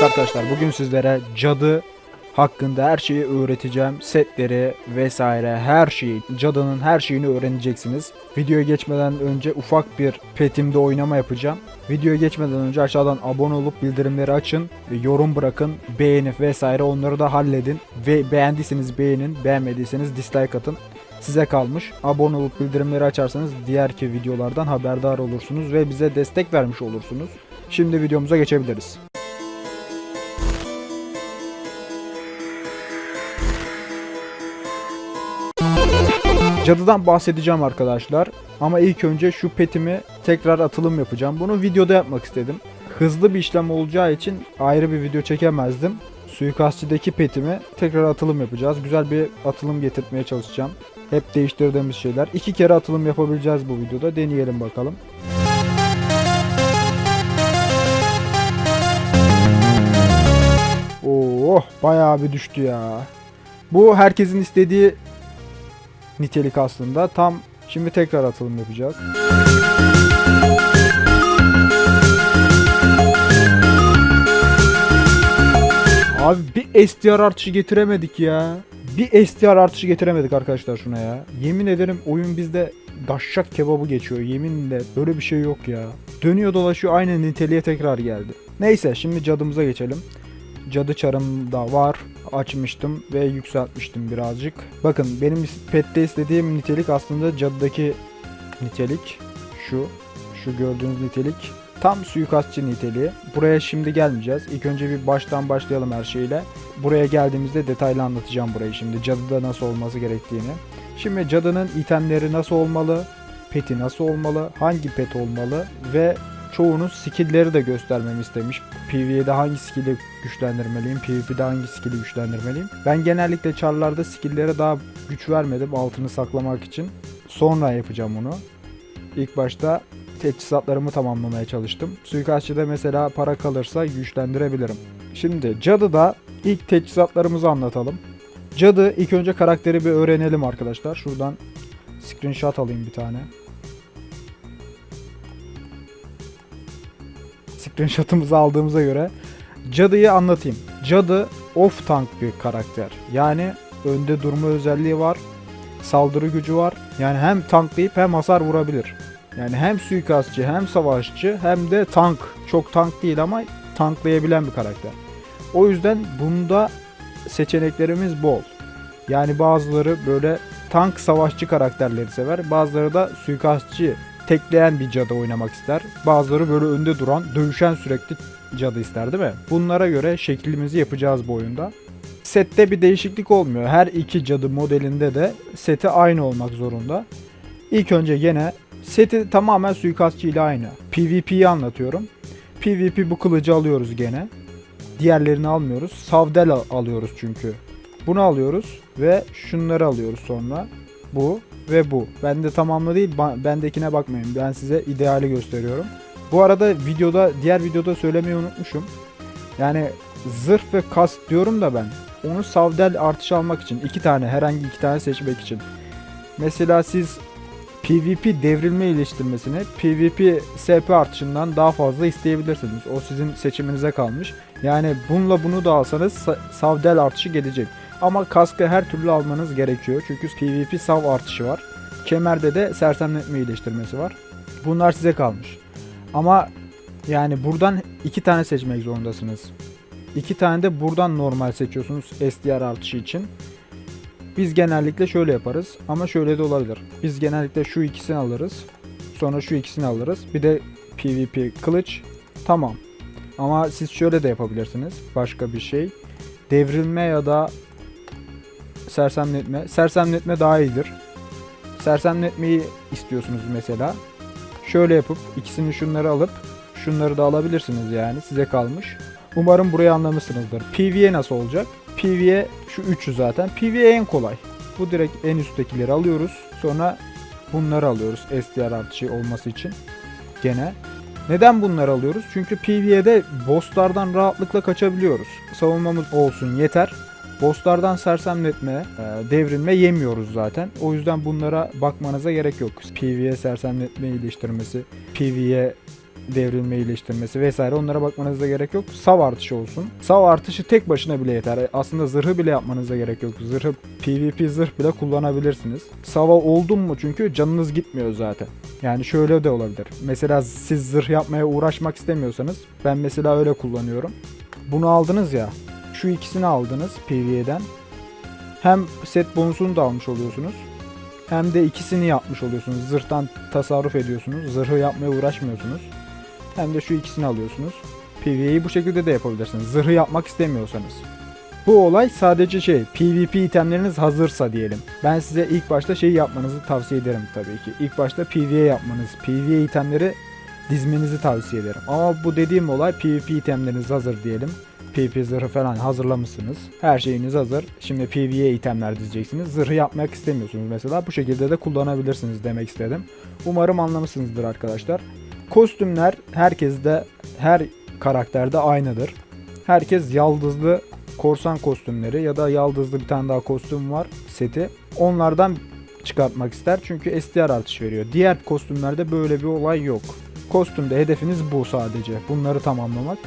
Evet arkadaşlar bugün sizlere cadı hakkında her şeyi öğreteceğim. Setleri vesaire her şeyi, cadının her şeyini öğreneceksiniz. Videoya geçmeden önce ufak bir petimde oynama yapacağım. Videoya geçmeden önce aşağıdan abone olup bildirimleri açın yorum bırakın, beğenip vesaire onları da halledin. Ve beğendiyseniz beğenin, beğenmediyseniz dislike atın. Size kalmış. Abone olup bildirimleri açarsanız diğerki videolardan haberdar olursunuz ve bize destek vermiş olursunuz. Şimdi videomuza geçebiliriz. Cadıdan bahsedeceğim arkadaşlar. Ama ilk önce şu petimi tekrar atılım yapacağım. Bunu videoda yapmak istedim. Hızlı bir işlem olacağı için ayrı bir video çekemezdim. Suikastçıdaki petimi tekrar atılım yapacağız. Güzel bir atılım getirtmeye çalışacağım. Hep değiştirdiğimiz şeyler. İki kere atılım yapabileceğiz bu videoda. Deneyelim bakalım. Oh bayağı bir düştü ya. Bu herkesin istediği nitelik aslında. Tam şimdi tekrar atılım yapacağız. Abi bir STR artışı getiremedik ya. Bir STR artışı getiremedik arkadaşlar şuna ya. Yemin ederim oyun bizde daşşak kebabı geçiyor. Yeminle böyle bir şey yok ya. Dönüyor dolaşıyor aynı niteliğe tekrar geldi. Neyse şimdi cadımıza geçelim. Cadı çarım da var. Açmıştım ve yükseltmiştim birazcık. Bakın benim pette istediğim nitelik aslında cadıdaki nitelik. Şu. Şu gördüğünüz nitelik. Tam suikastçı niteliği. Buraya şimdi gelmeyeceğiz. İlk önce bir baştan başlayalım her şeyle. Buraya geldiğimizde detaylı anlatacağım burayı şimdi. Cadıda nasıl olması gerektiğini. Şimdi cadının itemleri nasıl olmalı? Peti nasıl olmalı? Hangi pet olmalı? Ve çoğunuz skill'leri de göstermemi istemiş. PvE'de hangi skill'i güçlendirmeliyim, PvP'de hangi skill'i güçlendirmeliyim. Ben genellikle charlarda skill'lere daha güç vermedim altını saklamak için. Sonra yapacağım onu. İlk başta teçhizatlarımı tamamlamaya çalıştım. Suikastçıda mesela para kalırsa güçlendirebilirim. Şimdi Cadı'da ilk teçhizatlarımızı anlatalım. Cadı ilk önce karakteri bir öğrenelim arkadaşlar. Şuradan screenshot alayım bir tane. Screenshot'ımızı aldığımıza göre Cadı'yı anlatayım. Cadı off tank bir karakter. Yani önde durma özelliği var. Saldırı gücü var. Yani hem tanklayıp hem hasar vurabilir. Yani hem suikastçı hem savaşçı hem de tank. Çok tank değil ama tanklayabilen bir karakter. O yüzden bunda seçeneklerimiz bol. Yani bazıları böyle tank savaşçı karakterleri sever. Bazıları da suikastçı tekleyen bir cadı oynamak ister. Bazıları böyle önde duran, dövüşen sürekli cadı ister değil mi? Bunlara göre şeklimizi yapacağız bu oyunda. Sette bir değişiklik olmuyor. Her iki cadı modelinde de seti aynı olmak zorunda. İlk önce gene seti tamamen suikastçı ile aynı. PvP'yi anlatıyorum. PvP bu kılıcı alıyoruz gene. Diğerlerini almıyoruz. Savdel al- alıyoruz çünkü. Bunu alıyoruz ve şunları alıyoruz sonra. Bu ve bu. Bende tamamlı değil. Bendekine bakmayın. Ben size ideali gösteriyorum. Bu arada videoda diğer videoda söylemeyi unutmuşum. Yani zırh ve kas diyorum da ben. Onu savdel artış almak için iki tane herhangi iki tane seçmek için. Mesela siz PvP devrilme iyileştirmesini PvP SP artışından daha fazla isteyebilirsiniz. O sizin seçiminize kalmış. Yani bununla bunu da alsanız sa- savdel artışı gelecek. Ama kaskı her türlü almanız gerekiyor. Çünkü PvP sav artışı var. Kemerde de sersemletme iyileştirmesi var. Bunlar size kalmış. Ama yani buradan iki tane seçmek zorundasınız. İki tane de buradan normal seçiyorsunuz SDR artışı için. Biz genellikle şöyle yaparız ama şöyle de olabilir. Biz genellikle şu ikisini alırız. Sonra şu ikisini alırız. Bir de PvP kılıç. Tamam. Ama siz şöyle de yapabilirsiniz. Başka bir şey. Devrilme ya da sersemletme. Sersemletme daha iyidir. Sersemletmeyi istiyorsunuz mesela. Şöyle yapıp ikisini şunları alıp şunları da alabilirsiniz yani size kalmış. Umarım burayı anlamışsınızdır. PvE nasıl olacak? PvE şu üçü zaten. PvE en kolay. Bu direkt en üsttekileri alıyoruz. Sonra bunları alıyoruz SDR artışı olması için. Gene. Neden bunları alıyoruz? Çünkü PvE'de bosslardan rahatlıkla kaçabiliyoruz. Savunmamız olsun yeter. Bosslardan sersemletme, e, devrilme yemiyoruz zaten. O yüzden bunlara bakmanıza gerek yok. PvE sersemletme iyileştirmesi, PvE devrilme iyileştirmesi vesaire onlara bakmanıza gerek yok. Sav artışı olsun. Sav artışı tek başına bile yeter. Aslında zırhı bile yapmanıza gerek yok. Zırhı PvP zırh bile kullanabilirsiniz. Sava oldum mu çünkü canınız gitmiyor zaten. Yani şöyle de olabilir. Mesela siz zırh yapmaya uğraşmak istemiyorsanız ben mesela öyle kullanıyorum. Bunu aldınız ya. Şu ikisini aldınız PvE'den. Hem set bonusunu da almış oluyorsunuz. Hem de ikisini yapmış oluyorsunuz. Zırhtan tasarruf ediyorsunuz. Zırhı yapmaya uğraşmıyorsunuz. Hem de şu ikisini alıyorsunuz. PvE'yi bu şekilde de yapabilirsiniz. Zırhı yapmak istemiyorsanız. Bu olay sadece şey PvP itemleriniz hazırsa diyelim. Ben size ilk başta şey yapmanızı tavsiye ederim tabii ki. İlk başta PvE yapmanız, PvE itemleri dizmenizi tavsiye ederim. Ama bu dediğim olay PvP itemleriniz hazır diyelim. PvP zırhı falan hazırlamışsınız. Her şeyiniz hazır. Şimdi PvE itemler dizeceksiniz. Zırhı yapmak istemiyorsunuz mesela. Bu şekilde de kullanabilirsiniz demek istedim. Umarım anlamışsınızdır arkadaşlar. Kostümler herkeste, her karakterde aynıdır. Herkes yaldızlı korsan kostümleri ya da yaldızlı bir tane daha kostüm var seti. Onlardan çıkartmak ister çünkü STR artış veriyor. Diğer kostümlerde böyle bir olay yok. Kostümde hedefiniz bu sadece. Bunları tamamlamak.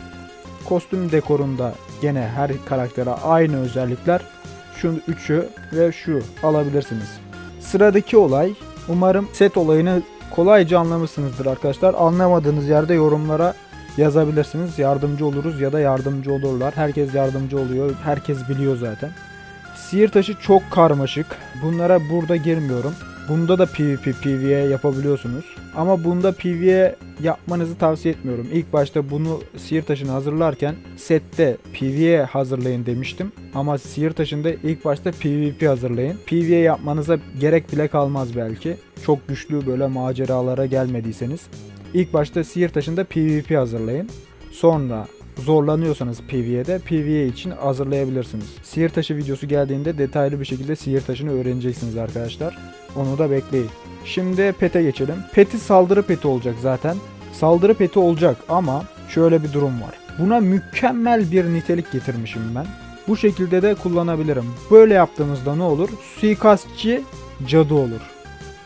Kostüm dekorunda gene her karaktere aynı özellikler. Şu üçü ve şu alabilirsiniz. Sıradaki olay umarım set olayını kolayca anlamışsınızdır arkadaşlar. Anlamadığınız yerde yorumlara yazabilirsiniz. Yardımcı oluruz ya da yardımcı olurlar. Herkes yardımcı oluyor. Herkes biliyor zaten. Sihir taşı çok karmaşık. Bunlara burada girmiyorum. Bunda da PvP, PvE yapabiliyorsunuz. Ama bunda PvE yapmanızı tavsiye etmiyorum. İlk başta bunu sihir taşını hazırlarken sette PvE hazırlayın demiştim. Ama sihir taşında ilk başta PvP hazırlayın. PvE yapmanıza gerek bile kalmaz belki. Çok güçlü böyle maceralara gelmediyseniz. İlk başta sihir taşında PvP hazırlayın. Sonra zorlanıyorsanız PvE'de PvE için hazırlayabilirsiniz. Sihir taşı videosu geldiğinde detaylı bir şekilde sihir taşını öğreneceksiniz arkadaşlar. Onu da bekleyin. Şimdi pete geçelim. Peti saldırı peti olacak zaten. Saldırı peti olacak ama şöyle bir durum var. Buna mükemmel bir nitelik getirmişim ben. Bu şekilde de kullanabilirim. Böyle yaptığımızda ne olur? Suikastçı cadı olur.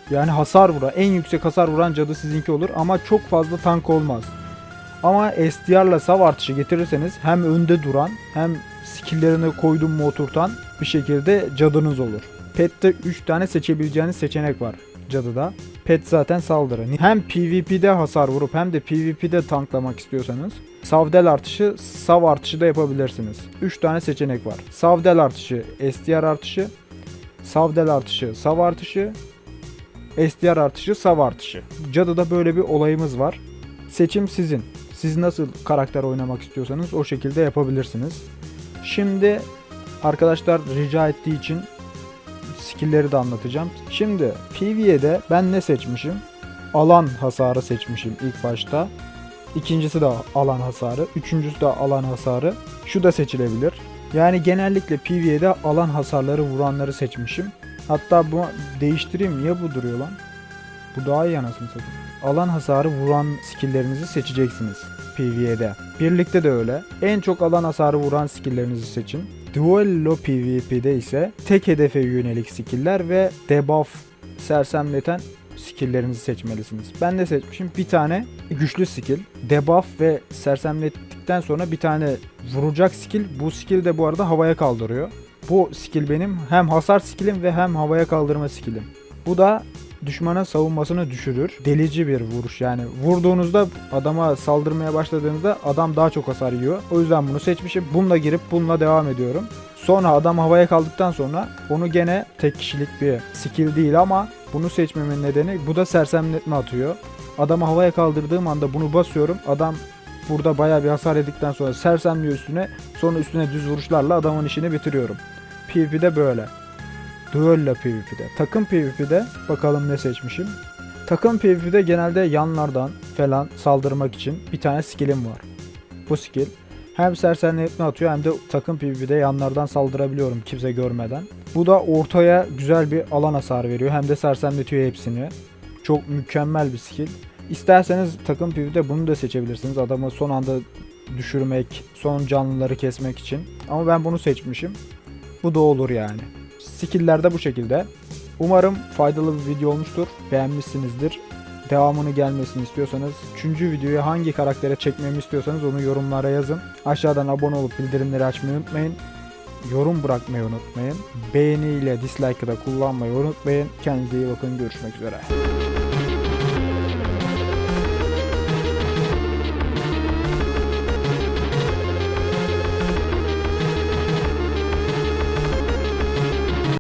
Yani hasar vuran, en yüksek hasar vuran cadı sizinki olur ama çok fazla tank olmaz. Ama SDR'la sav artışı getirirseniz hem önde duran hem skilllerini koydum mu oturtan bir şekilde cadınız olur. Pet'te 3 tane seçebileceğiniz seçenek var cadıda. Pet zaten saldırı. Hem PvP'de hasar vurup hem de PvP'de tanklamak istiyorsanız Savdel artışı, sav artışı da yapabilirsiniz. 3 tane seçenek var. Savdel artışı, SDR artışı, Savdel artışı, sav artışı, SDR artışı, sav artışı. Cadıda böyle bir olayımız var. Seçim sizin. Siz nasıl karakter oynamak istiyorsanız o şekilde yapabilirsiniz. Şimdi arkadaşlar rica ettiği için skill'leri de anlatacağım. Şimdi PvE'de ben ne seçmişim? Alan hasarı seçmişim ilk başta. İkincisi de alan hasarı. Üçüncüsü de alan hasarı. Şu da seçilebilir. Yani genellikle PvE'de alan hasarları vuranları seçmişim. Hatta bu değiştireyim. Niye bu duruyor lan? Bu daha iyi anasını satayım. Alan hasarı vuran skilllerinizi seçeceksiniz PvE'de. Birlikte de öyle. En çok alan hasarı vuran skilllerinizi seçin. Duello PvP'de ise tek hedefe yönelik skiller ve debuff sersemleten skilllerinizi seçmelisiniz. Ben de seçmişim bir tane güçlü skill. Debuff ve sersemlettikten sonra bir tane vuracak skill. Bu skill de bu arada havaya kaldırıyor. Bu skill benim hem hasar skillim ve hem havaya kaldırma skillim. Bu da düşmana savunmasını düşürür. Delici bir vuruş yani. Vurduğunuzda adama saldırmaya başladığınızda adam daha çok hasar yiyor. O yüzden bunu seçmişim. Bununla girip bununla devam ediyorum. Sonra adam havaya kaldıktan sonra onu gene tek kişilik bir skill değil ama bunu seçmemin nedeni bu da sersemletme atıyor. Adamı havaya kaldırdığım anda bunu basıyorum. Adam burada bayağı bir hasar yedikten sonra sersemliyor üstüne. Sonra üstüne düz vuruşlarla adamın işini bitiriyorum. PvP'de böyle. Duello PvP'de. Takım PvP'de bakalım ne seçmişim. Takım PvP'de genelde yanlardan falan saldırmak için bir tane skill'im var. Bu skill hem sersemletme atıyor hem de takım PvP'de yanlardan saldırabiliyorum kimse görmeden. Bu da ortaya güzel bir alan hasarı veriyor hem de sersemletiyor hepsini. Çok mükemmel bir skill. İsterseniz takım PvP'de bunu da seçebilirsiniz. Adamı son anda düşürmek, son canlıları kesmek için. Ama ben bunu seçmişim. Bu da olur yani. Skill'ler bu şekilde. Umarım faydalı bir video olmuştur. Beğenmişsinizdir. devamını gelmesini istiyorsanız, 3. videoyu hangi karaktere çekmemi istiyorsanız onu yorumlara yazın. Aşağıdan abone olup bildirimleri açmayı unutmayın. Yorum bırakmayı unutmayın. Beğeni ile dislike'ı da kullanmayı unutmayın. Kendinize iyi bakın. Görüşmek üzere.